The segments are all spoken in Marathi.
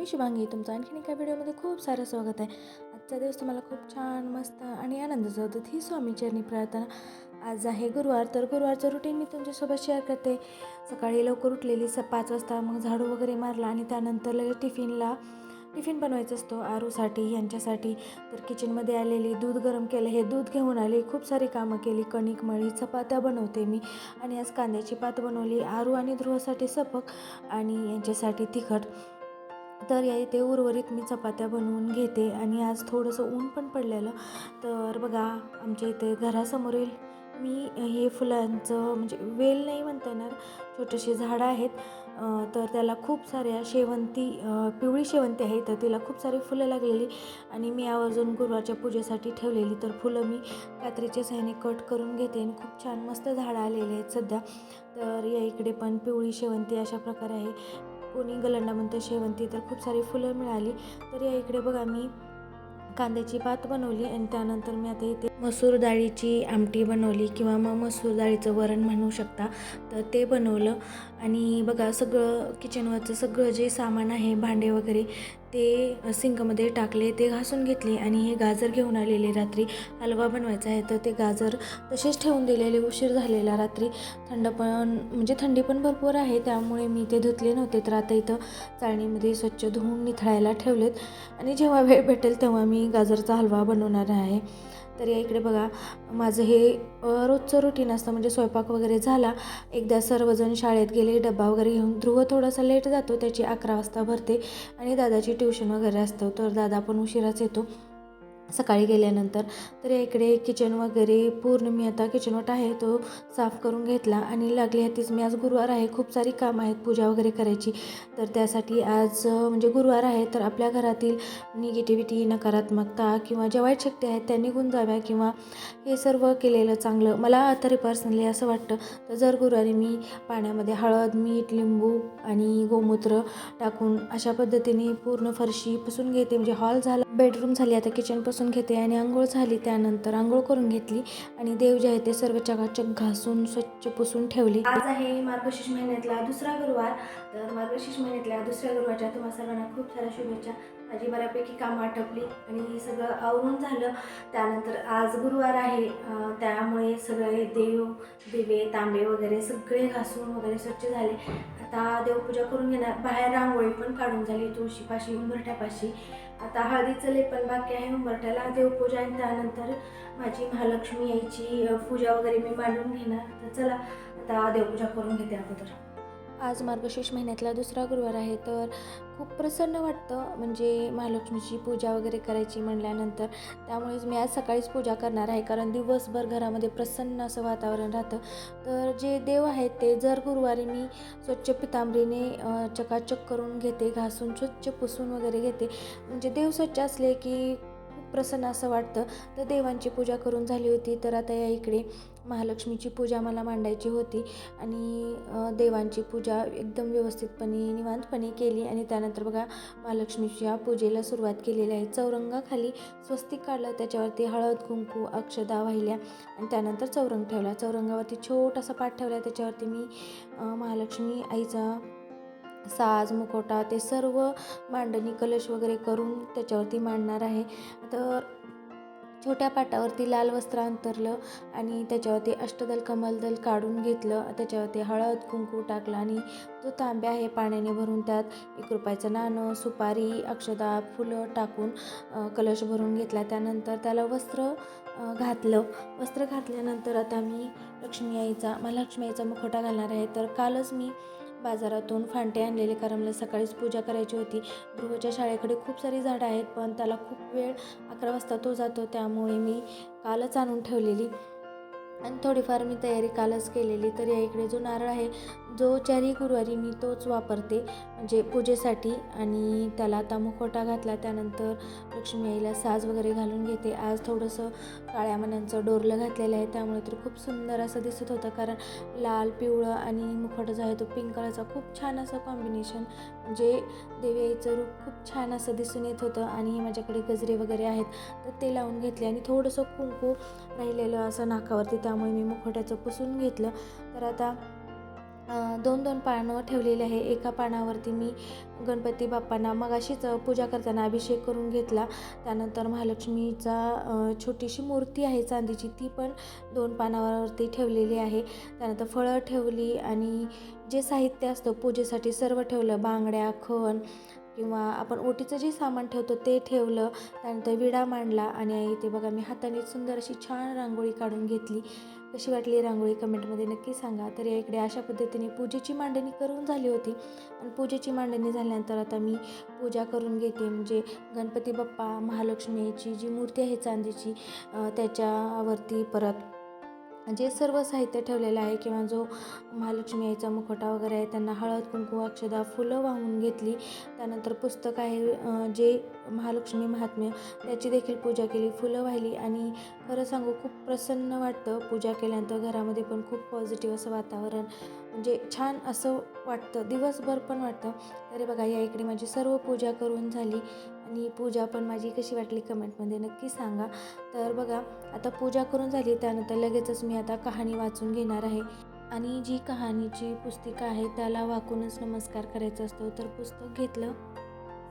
मी शुभांगी. तुमचं आणखीन एका व्हिडिओमध्ये खूप सारं स्वागत आहे. आजचा दिवस तुम्हाला खूप छान मस्त आणि आनंदाचा होतो. ही स्वामीचरणी प्रार्थना. आज आहे गुरुवार तर गुरुवारचं रुटीन मी तुमच्यासोबत शेअर करते. सकाळी लवकर उठलेली स पाच वाजता मग झाडू वगैरे मारला आणि त्यानंतर लगेच टिफिनला टिफिन बनवायचा असतो. आरूसाठी यांच्यासाठी. तर किचनमध्ये आलेली दूध गरम केलं हे दूध घेऊन आले. खूप सारी कामं केली. कणिक मळी चपात्या बनवते मी. आणि आज कांद्याची पात बनवली. आरू आणि ध्रुवासाठी सपक आणि यांच्यासाठी तिखट. तर या इथे उर्वरित मी चपात्या बनवून घेते आणि आज थोडंसं ऊन पण पडलेलं. तर बघा आमच्या इथे घरासमोरील मी हे फुलांचं म्हणजे वेल नाही म्हणता येणार छोटेसे झाडं आहेत. तर त्याला खूप साऱ्या शेवंती पिवळी शेवंती आहे तर तिला खूप सारी फुलं लागलेली आणि मी आवर्जून गुरुवारच्या पूजेसाठी ठेवलेली. तर फुलं मी कात्रीच्या सहाय्याने कट करून घेते आणि खूप छान मस्त झाडं आलेली आहेत सध्या. तर या इकडे पण पिवळी शेवंती अशा प्रकारे आहे. कोणी गलंडा म्हणतं शेवंती तर खूप सारी फुलं मिळाली. तर या इकडे बघा मी कांद्याची भात बनवली आणि त्यानंतर मी आता इथे मसूर डाळीची आमटी बनवली किंवा मग मसूर डाळीचं वरण म्हणू शकता तर ते बनवलं. आणि बघा सगळं किचनवरचं सगळं जे सामान आहे भांडे वगैरे ते सिंकमध्ये टाकले ते घासून घेतले आणि हे गाजर घेऊन आलेले रात्री. हलवा बनवायचा आहे तर ते गाजर तसेच ठेवून दिलेले उशीर झालेला रात्री. थंड पण म्हणजे थंडी पण भरपूर आहे त्यामुळे मी ते धुतले नव्हते तर आता इथं चाळणीमध्ये स्वच्छ धुवून निथळायला ठेवलेत. आणि जेव्हा वेळ भेटेल तेव्हा मी गाजरचा हलवा बनवणार आहे. तर या इकडे बघा माझं हे रोजचं रुटीन असतं. म्हणजे स्वयंपाक वगैरे झाला एकदा सर्वजण शाळेत गेले डब्बा वगैरे घेऊन ध्रुव थोडासा लेट जातो त्याची अकरा वाजता भरते आणि दादाची ट्युशन वगैरे असतं. तर दादा पण उशिराच येतो. सकाळी गेल्यानंतर तर इकडे किचन वगैरे पूर्ण मी आता किचनवट आहे तो साफ करून घेतला आणि लागली हातीच मी आज गुरुवार आहे खूप सारी कामं आहेत पूजा वगैरे करायची. तर त्यासाठी आज म्हणजे गुरुवार आहे तर आपल्या घरातील निगेटिव्हिटी नकारात्मकता किंवा ज्या वाईट शक्ती आहेत त्या निघून जाव्या किंवा हे सर्व केलेलं चांगलं. मला तरी पर्सनली असं वाटतं तर जर गुरुवारी मी पाण्यामध्ये हळद मीठ लिंबू आणि गोमूत्र टाकून अशा पद्धतीने पूर्ण फरशी पुसून घेते. म्हणजे हॉल झाला बेडरूम झाली आता किचनपासून पुसून घेते आणि आंघोळ झाली त्यानंतर आंघोळ करून घेतली आणि देव जे आहे ते सर्व चकाचक घासून स्वच्छ पुसून ठेवली. आज आहे मार्गशीर्ष महिन्यातला दुसरा गुरुवार. तर मार्गशीर्ष महिन्यातल्या दुसऱ्या गुरुवारच्या तुम्हाला सर्वांना खूप साऱ्या शुभेच्छा. माझी बऱ्यापैकी कामं आटपली आणि सगळं आवरून झालं. त्यानंतर आज गुरुवार आहे. त्यामुळे सगळे देव दिवे तांबे वगैरे सगळे घासून वगैरे स्वच्छ झाले. आता देवपूजा करून घेणार. बाहेर रांगोळी पण काढून झाली. तुळशीपाशी उंबरठ्यापाशी. आता हळदीचं लेपन बाकी आहे उंबरठ्याला देवपूजा आणि त्यानंतर माझी महालक्ष्मी यायची पूजा वगैरे मी मांडून घेणार. तर चला आता देवपूजा करून घेते अगोदर. आज मार्गशीर्ष महिन्यातला दुसरा गुरुवार आहे तर खूप प्रसन्न वाटतं. म्हणजे महालक्ष्मीची पूजा वगैरे करायची म्हणल्यानंतर त्यामुळेच मी आज सकाळीच पूजा करणार आहे. कारण दिवसभर घरामध्ये प्रसन्न असं वातावरण राहतं. तर जे देव आहेत ते जर गुरुवारी मी स्वच्छ पितांबरीने चकाचक करून घेते घासून स्वच्छ पुसून वगैरे घेते म्हणजे देव स्वच्छ असले की खूप प्रसन्न असं वाटतं. तर देवांची पूजा करून झाली होती. तर आता या इकडे महालक्ष्मीची पूजा मला मांडायची होती आणि देवांची पूजा एकदम व्यवस्थितपणे निवांतपणे केली आणि त्यानंतर बघा महालक्ष्मीच्या पूजेला सुरुवात केलेली आहे. चौरंगाखाली स्वस्तिक काढलं त्याच्यावरती हळद कुंकू अक्षदा वाहिल्या आणि त्यानंतर चौरंग ठेवला. चौरंगावरती छोटासा पाठ ठेवला. त्याच्यावरती मी महालक्ष्मी आईचा साज मुखोटा ते सर्व मांडणी कलश वगैरे करून त्याच्यावरती मांडणार आहे. तर छोट्या पाटावरती लाल वस्त्र अंतरलं आणि त्याच्यावरती अष्टदल कमलदल काढून घेतलं. त्याच्यावरती हळद कुंकू टाकलं आणि जो तांब्या आहे पाण्याने भरून त्यात एक रुपयाचं नाणं सुपारी अक्षदा फुलं टाकून कलश भरून घेतला. त्यानंतर त्याला वस्त्र घातलं. वस्त्र घातल्यानंतर आता मी लक्ष्मी आईचा महालक्ष्मी आईचा मुखवटा घालणार आहे. तर कालच मी बाजारातून फांटे आणलेले कारण मला सकाळीच पूजा करायची होती. ध्रुवच्या शाळेकडे खूप सारी झाडं आहेत पण त्याला खूप वेळ अकरा वाजता तो जातो. त्यामुळे मी कालच आणून ठेवलेली. आणि थोडीफार मी तयारी कालच केलेली. तर या इकडे जो नारळ आहे जो चारही गुरुवारी मी तोच वापरते म्हणजे पूजेसाठी. आणि त्याला आता मुखवटा घातला त्यानंतर लक्ष्मी आईला साज वगैरे घालून घेते. आज थोडंसं काळ्या मण्यांचं डोरलं घातलेलं आहे त्यामुळे तर खूप सुंदर असं दिसत होतं. कारण लाल पिवळं आणि मुखवटा जो आहे तो पिंक कलरचा खूप छान असं कॉम्बिनेशन म्हणजे देवी आईचं रूप खूप छान असं दिसून येत होतं. आणि माझ्याकडे गजरे वगैरे आहेत तर ते लावून घेतले. आणि थोडंसं कुंकू राहिलेलं असं नाकावरती त्यामुळे मी मुखवट्याचं पुसून घेतलं. तर आता दोन दोन पानं ठेवलेले आहे. एका पानावरती मी गणपती बाप्पांना मगाशीच पूजा करताना अभिषेक करून घेतला. त्यानंतर महालक्ष्मीचा छोटीशी मूर्ती आहे चांदीची ती पण दोन पानावरती ठेवलेली आहे. त्यानंतर फळं ठेवली आणि जे साहित्य असतं पूजेसाठी सर्व ठेवलं. बांगड्या खण किंवा आपण ओटीचं जे सामान ठेवतो ते ठेवलं. त्यानंतर विडा मांडला आणि इथे बघा मी हाताने सुंदर अशी छान रांगोळी काढून घेतली. कशी वाटली रांगोळी? कमेंटमध्ये नक्की सांगा. तर या इकडे अशा पद्धतीने पूजेची मांडणी करून झाली होती. आणि पूजेची मांडणी झाल्यानंतर आता मी पूजा करून घेते. म्हणजे गणपती बाप्पा महालक्ष्मीची जी मूर्ती आहे चांदीची त्याच्यावरती परत जे सर्व साहित्य ठेवलेलं आहे किंवा जो महालक्ष्मी आईचा मुखवटा वगैरे आहे त्यांना हळद कुंकू अक्षदा फुलं वाहून घेतली. त्यानंतर पुस्तक आहे जे महालक्ष्मी महात्म्य त्याची देखील पूजा केली फुलं वाहिली. आणि खरं सांगू खूप प्रसन्न वाटतं पूजा केल्यानंतर घरामध्ये पण खूप पॉझिटिव्ह असं वातावरण म्हणजे छान असं वाटतं. दिवसभर पण वाटतं. अरे बघा या इकडे माझी सर्व पूजा करून झाली. आणि पूजा पण माझी कशी वाटली कमेंटमध्ये नक्की सांगा. तर बघा आता पूजा करून झाली त्यानंतर लगेचच मी आता कहाणी वाचून घेणार आहे. आणि जी कहाणीची पुस्तिका आहे त्याला वाकूनच नमस्कार करायचा असतो. तर पुस्तक घेतलं.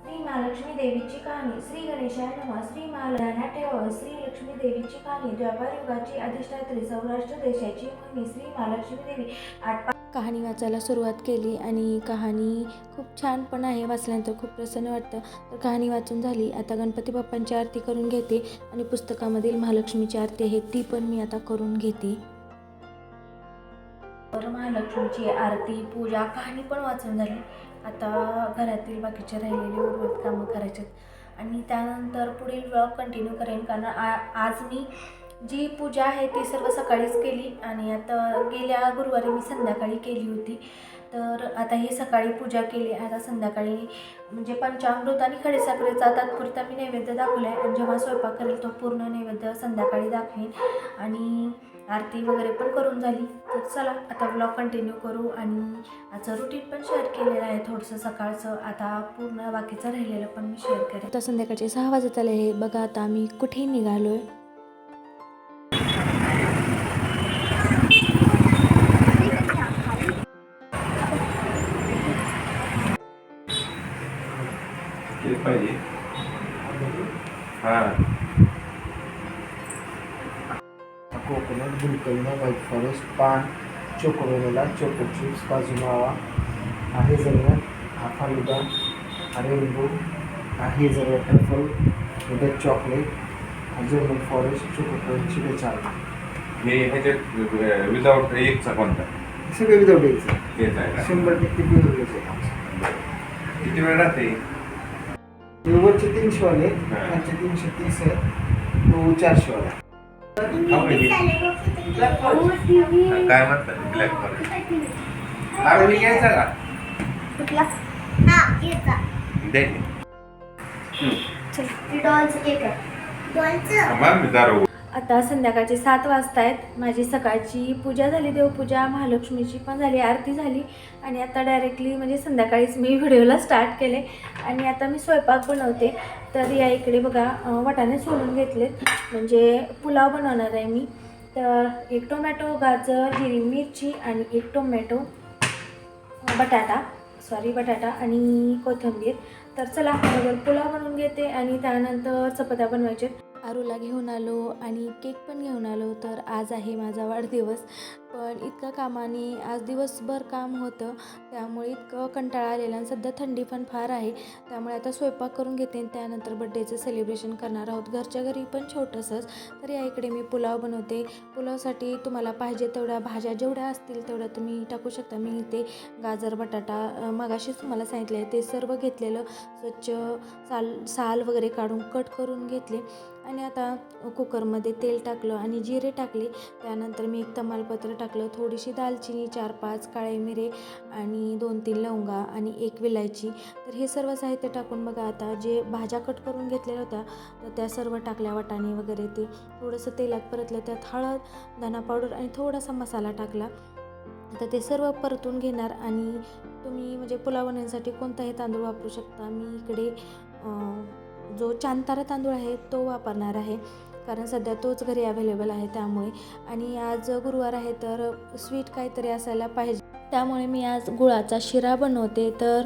श्री महालक्ष्मी देवीची कहाणी. श्री गणेशाय नमः. श्री महालयाना ठेव. श्री लक्ष्मी देवीची कहाणी. द्वापार युगाची अधिष्ठात्री सौराष्ट्र देशाची श्री महालक्ष्मी देवी. आठ कहाणी वाचायला सुरुवात केली आणि कहाणी खूप छान पण आहे वाचल्यानंतर खूप प्रसन्न वाटतं. तर कहाणी वाचून झाली आता गणपती बाप्पांची आरती करून घेते आणि पुस्तकामधील महालक्ष्मीची आरती आहे ती पण मी आता करून घेते. तर महालक्ष्मीची आरती पूजा कहाणी पण वाचून झाली. आता घरातील बाकीचे राहिलेले उर्वरित कामं करायचे आणि त्यानंतर पुढील ब्लॉग कंटिन्यू करेन कारण आ आज मी जी पूजा आहे ती सर्व सकाळीच केली आणि आता गेल्या गुरुवारी मी संध्याकाळी केली होती. तर आता ही सकाळी पूजा केली. आता संध्याकाळी म्हणजे पंचामृत आणि खडीसाखरेचा तात्पुरता मी नैवेद्य दाखवला आहे आणि जेव्हा स्वयंपाक करेल तो पूर्ण नैवेद्य संध्याकाळी दाखवेन आणि आरती वगैरे पण करून झाली. तर चला आता ब्लॉग कंटिन्यू करू आणि आजचं रुटीन पण शेअर केलेलं आहे थोडंसं सकाळचं. आता पूर्ण बाकीचं राहिलेलं पण मी शेअर करेन. आता संध्याकाळचे सहा वाजत आले. हे बघा आता आम्ही कुठे निघालो आहे केली पाहिजे. हा. कोकोनट गुलकंद व्हाईट फॉरेस्ट पान चोको वेनिला चोको चिप्स काजू मावा हा हेझलनट हा फालुदा हा रेनबो हा हेझलनट ॲपल विथ चॉकलेट हा जर्मन फॉरेस्ट चोको क्रंची बेचार हे ह्याच्यात विदाऊट एकचा कोणता? सगळे आहे का शंभर टक्के प्युअर घ्यायचं किती वेळ राहते? वरचे तीनशे वाले हा. खालचे तीनशे तीस आहे. तो चारशे वाला काय म्हणतात ब्लॅक फॉरेस्ट घ्यायचा का? कुठला? हा दे डॉलचं एक आहे. दारू आता संध्याकाळचे सात वाजता आहेत माझी सकाळची पूजा झाली देवपूजा महालक्ष्मीची पण झाली आरती झाली. आणि आता डायरेक्टली म्हणजे संध्याकाळीच मी व्हिडिओला स्टार्ट केले. आणि आता मी स्वयंपाक बनवते. तर या इकडे बघा वटाणे वाटाणे घेतलेत. म्हणजे पुलाव बनवणार आहे मी. तर एक टोमॅटो गाजर हिरवी मिरची आणि एक टोमॅटो बटाटा. सॉरी बटाटा आणि कोथिंबीर. तर चला अगोदर पुलाव बनवून घेते आणि त्यानंतर चपात्या बनवायचे आरूला घेऊन आलो आणि केक पण घेऊन आलो. तर आज आहे माझा वाढदिवस. पण इतकं कामाने आज दिवसभर काम होतं. त्यामुळे इतकं कंटाळा आलेला आणि सध्या थंडी पण फार आहे. त्यामुळे आता स्वयंपाक करून घेते आणि त्यानंतर बड्डेचं सेलिब्रेशन करणार आहोत. घरच्या घरी पण छोटंसंच. तर या इकडे मी पुलाव बनवते. पुलावसाठी तुम्हाला पाहिजे तेवढ्या भाज्या जेवढ्या असतील तेवढ्या तुम्ही टाकू शकता. मी इथे गाजर बटाटा मगाशीच तुम्हाला सांगितलं आहे ते सर्व घेतलेलं. स्वच्छ साल साल वगैरे काढून कट करून घेतले. आणि आता कुकरमध्ये तेल टाकलं आणि जिरे टाकले. त्यानंतर मी एक तमालपत्र टाकलं थोडीशी दालचिनी चार पाच काळे मिरे आणि दोन तीन लवंगा आणि एक विलायची. तर हे सर्व साहित्य टाकून बघा आता जे भाज्या कट करून घेतलेल्या होत्या तर त्या सर्व टाकल्या वाटाणे वगैरे ते. थोडंसं तेलात परतलं त्यात हळद धना पावडर आणि थोडासा मसाला टाकला. आता ते सर्व परतून घेणार आणि तुम्ही म्हणजे पुलाव बनवण्यासाठी कोणताही तांदूळ वापरू शकता. मी इकडे जो चांतारा तांदूळ आहे तो वापरणार आहे. कारण सध्या तोच घरी अवेलेबल आहे त्यामुळे. आणि आज गुरुवार आहे तर स्वीट काहीतरी असायला पाहिजे. त्यामुळे मी आज गुळाचा शिरा बनवते. तर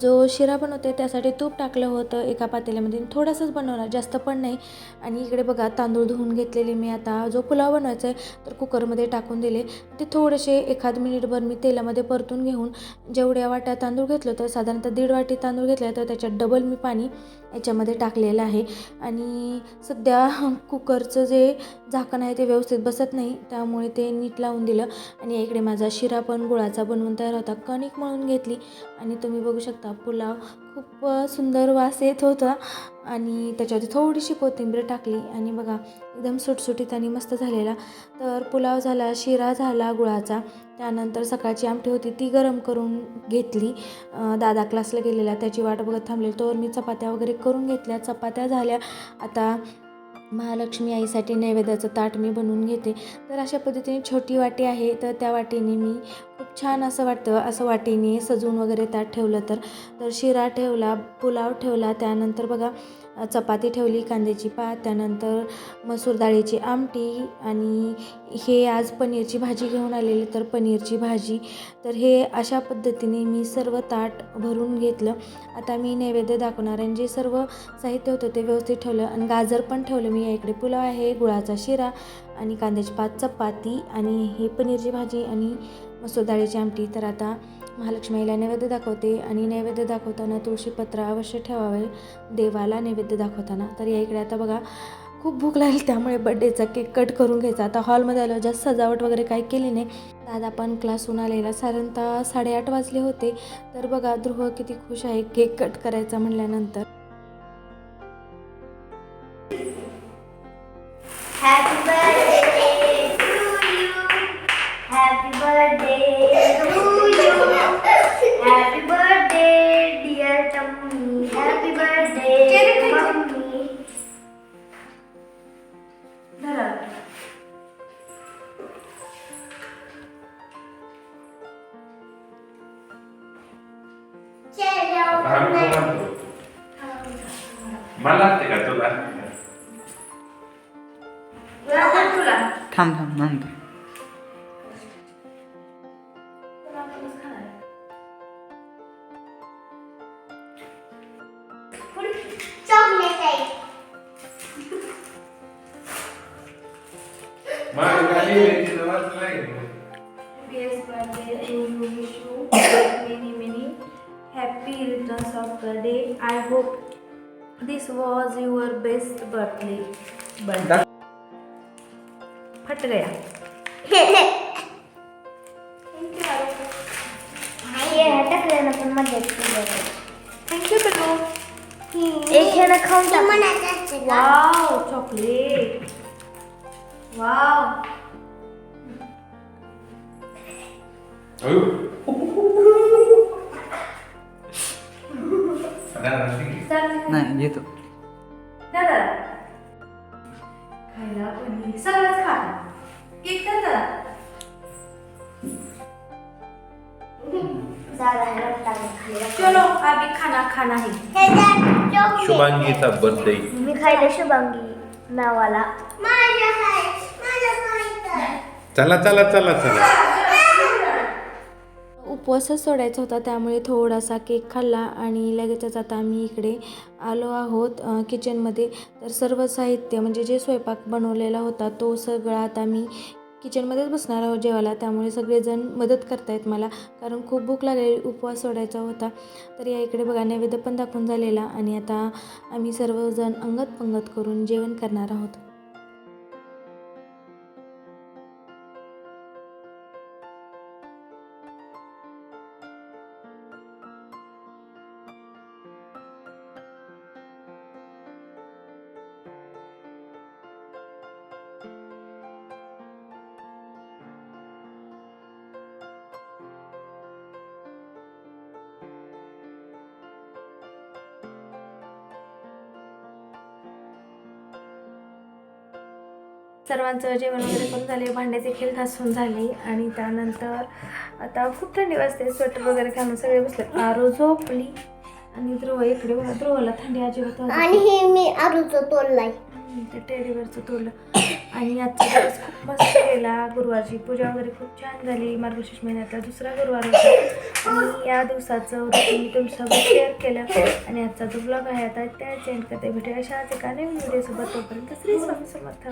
जो शिरा बनवते त्यासाठी तूप टाकलं होतं एका पातेल्यामध्ये थोडंसंच बनवणार जास्त पण नाही. आणि इकडे बघा तांदूळ धुवून घेतलेले मी आता. जो पुलाव बनवायचा आहे तर कुकरमध्ये टाकून दिले. ते थोडेसे एखाद मिनिटभर मी तेलामध्ये परतून घेऊन जेवढ्या वाट्या तांदूळ घेतलं तर साधारणतः दीड वाटी तांदूळ घेतलं तर त्याच्यात डबल मी पाणी याच्यामध्ये टाकलेलं आहे. आणि सध्या कुकरचं जे झाकण आहे ते व्यवस्थित बसत नाही. त्यामुळे ते नीट लावून दिलं. आणि इकडे माझा शिरा पण गुळाचा बनवून तयार होता. कणिक मळून घेतली. आणि तुम्ही बघू शकता पुलाव खूप सुंदर वास येत होता. आणि त्याच्यावरती थोडीशी कोथिंबीर टाकली. आणि बघा एकदम सुटसुटीत आणि मस्त झालेला. तर पुलाव झाला शिरा झाला गुळाचा. त्यानंतर सकाळची आमटी होती ती गरम करून घेतली. दादा क्लासला गेलेला त्याची वाट बघत थांबलेली. तोवर मी चपात्या वगैरे करून घेतल्या. चपात्या झाल्या. आता महालक्ष्मी आईसाठी नैवेद्याचं ताट मी बनवून घेते. तर अशा पद्धतीने छोटी वाटी आहे तर त्या वाटीने मी खूप छान असं वाटतं. असं वाटीने सजवून वगैरे ताट ठेवलं तर. तर शिरा ठेवला पुलाव ठेवला. त्यानंतर बघा चपाती ठेवली कांद्याची पात त्यानंतर मसूर डाळीची आमटी आणि हे आज पनीरची भाजी घेऊन आलेली तर पनीरची भाजी. तर हे अशा पद्धतीने मी सर्व ताट भरून घेतलं. आता मी नैवेद्य दाखवणार आणि जे सर्व साहित्य होतं ते व्यवस्थित ठेवलं आणि गाजर पण ठेवलं. मी या इकडे पुलाव आहे गुळाचा शिरा आणि कांद्याची पात चपाती आणि ही पनीरची भाजी आणि मसूर डाळीची आमटी. तर आता महालक्ष्मीला नैवेद्य दाखवते आणि नैवेद्य दाखवताना तुळशीपत्र अवश्य ठेवावे देवाला नैवेद्य दाखवताना. तर या इकडे आता बघा खूप भूक लागली त्यामुळे बड्डेचा केक कट करून घ्यायचा. आता हॉलमध्ये आलो जास्त सजावट वगैरे काही केली नाही. दादा पण क्लासहून आलेला साधारणतः साडेआठ वाजले होते. तर बघा ध्रुव किती खुश आहे केक कट करायचा म्हणल्यानंतर. Happy 看不看？看？हे टाकल्यानं पण मजा. थँक्यू पिलो एक ह्यानं खाऊन टाक. वाव चॉकलेट वाव अयो. नाही घेतो दादा खायला पनीर सगळंच खा. टाकून खाली. चलो अभी खाना खाना है शुभांगीचा बर्थडे मी खायला शुभांगी नावाला. चला चला चला चला. उपवासच सोडायचा होता त्यामुळे थोडासा केक खाल्ला आणि लगेचच आता आम्ही इकडे आलो आहोत किचनमध्ये तर सर्व साहित्य म्हणजे जे स्वयंपाक बनवलेला होता तो सगळा आता मी किचनमध्येच बसणार आहोत जेवायला त्यामुळे सगळेजण मदत करतायत मला. कारण खूप भूक लागलेली उपवास सोडायचा होता. तर या इकडे बघा नैवेद्य पण दाखवून झालेला आणि आता आम्ही सर्वजण अंगत पंगत करून जेवण करणार आहोत. सर्वांचं जेवण वगैरे पण झाले भांड्याचे खेळ घासून झाले आणि त्यानंतर आता खूप थंडी वाजते स्वेटर वगैरे घालून सगळे बसले. आरो झोपली आणि ध्रुव इकडे ध्रुवला थंडी अजिबात आणि हे मी आरूचं तोडलाय. ते टेडीवरचं तोडलं. आणि आजचा दिवस खूप मस्त गेला. गुरुवारची पूजा वगैरे खूप छान झाली मार्गशीर्ष महिन्यातला दुसरा गुरुवार होता. आणि या दिवसाचं मी तुमच्यासोबत शेअर केलं. आणि आजचा जो ब्लॉग आहे आता त्याच एंड करते. भेटूया अशाच एका नवीन व्हिडिओसोबत तोपर्यंत श्री स्वामी समर्थ.